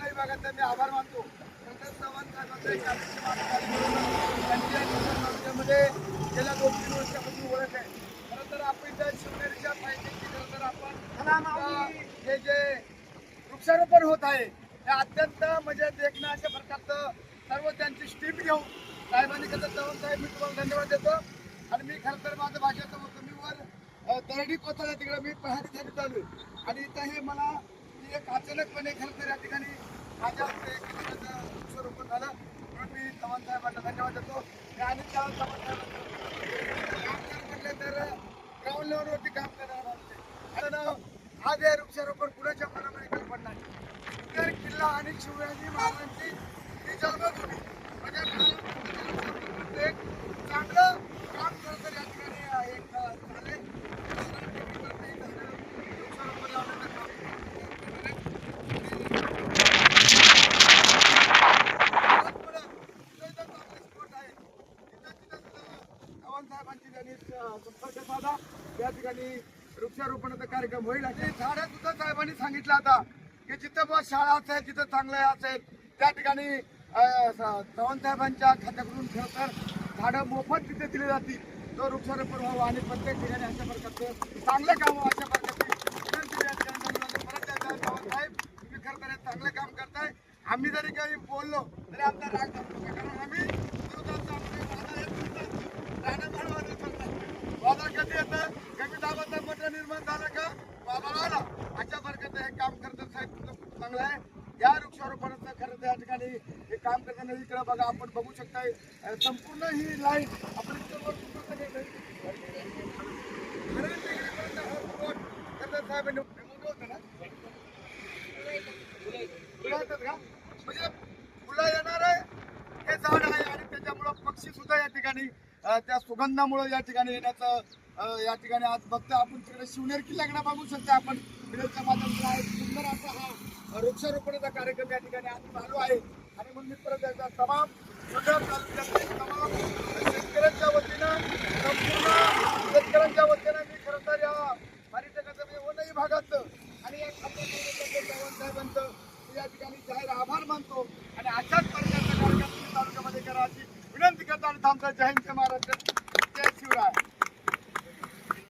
त्यांचे मी आभार मानतो. नंतर चव्हाण साहेबांचं एक आदेश मागणी त्यांची या निवडणूक तालुक्यामध्ये गेल्या दोन तीन वर्षापासून ओळख आहे. खरं तर आपण त्या शिवनेरीच्या पाहिजेची खरं तर आपण हे जे वृक्षारोपण होत आहे हे अत्यंत म्हणजे देखणं अशा प्रकारचं सर्व त्यांची स्टीप घेऊन साहेबांनी कसं चव्हाण साहेब मी तुम्हाला धन्यवाद देतो. आणि मी खरं तर माझं भाषेचं होतं. मी वर दरडी कोथळ्या तिकडे मी पहाडीसाठी चालू आहे. आणि इथं हे मला एक अचानकपणे खरं या ठिकाणी. माझ्या हस्ते वृक्षारोपण झालं. म्हणून मी चव्हाण साहेबांना धन्यवाद देतो. आणि चव्हाण साहेबांना काम जर म्हटलं तर ग्राउंड लेवलवरती काम करणार आहोत. कारण आज हे वृक्षारोपण कुणाच्या मनामध्ये कल्पना नाही. तर किल्ला आणि शिवराजी महाराजांची ही जन्मभूमी म्हणजे महाराष्ट्राचं एक चांगलं काम करत या ठिकाणी एक अ, झाले वृक्षारोपण लावण्याचं काम परत पुढं तिथं इथं चांगले spot आहे. तिथं तिथं सुद्धा चव्हाण साहेबांची त्यांनी अ, संपर्क साधा. ठिकाणी वृक्षारोपणाचा कार्यक्रम होईल. आणि झाडं सुद्धा साहेबांनी सांगितलं आता की जिथं बस शाळा असेल जिथं चांगलं असेल त्या ठिकाणी अ, चव्हाण साहेबांच्या खात्याकडून खरं तर झाडं मोफत तिथे दिली जातील. तो वृक्षारोपण व्हावं आणि प्रत्येक ठिकाणी अशा प्रकारचं चांगलं काम व्हावं अशा प्रकारची विनंती साहेब तुम्ही खरं तर चांगलं काम करताय. आम्ही जरी काही बोललो तरी आमचा राग कारण आम्ही विरोधात आमचे वादळ येत नसतात. राहणं मानवाचं चालतं. वादळ कधी येतं कमी दाबाचं पत्र निर्माण झालं का वादळ आला अशा प्रकारचं हे काम करतात साहेब तुमचं खूप चांगलं आहे या वृक्षारोपणाचं खरं तर या ठिकाणी हे काम करताना इकडे बघा आपण बघू शकताय संपूर्ण ही लाईन आपण साहेबांनी होतं ना का? म्हणजे फुलं येणार आहे हे झाड आहे आणि त्याच्यामुळं पक्षी सुद्धा या ठिकाणी त्या सुगंधामुळे या ठिकाणी येण्याचं या ठिकाणी आज बघतो आपण तिकडे शिवनेर किल्ल्याकडे बघू शकतो आपण. फिरलच्या माध्यमातून एक सुंदर असा हा वृक्षारोपणाचा कार्यक्रम या ठिकाणी आज चालू आहे. आणि म्हणून मी परत त्याचा तमाम सुंदर तालुक्यातील तमाम शेतकऱ्यांच्या वतीनं संपूर्ण शेतकऱ्यांच्या वतीनं मी खरं तर या पर्यटकाचं मी वनही भागाचं आणि या खात्याचं साहेबांचं या ठिकाणी जाहीर आभार मानतो. आणि अशाच प्रकारचा कार्यक्रम तालुक्यामध्ये थांबतो जय हिंद महाराष्ट्र. जय शिवराय.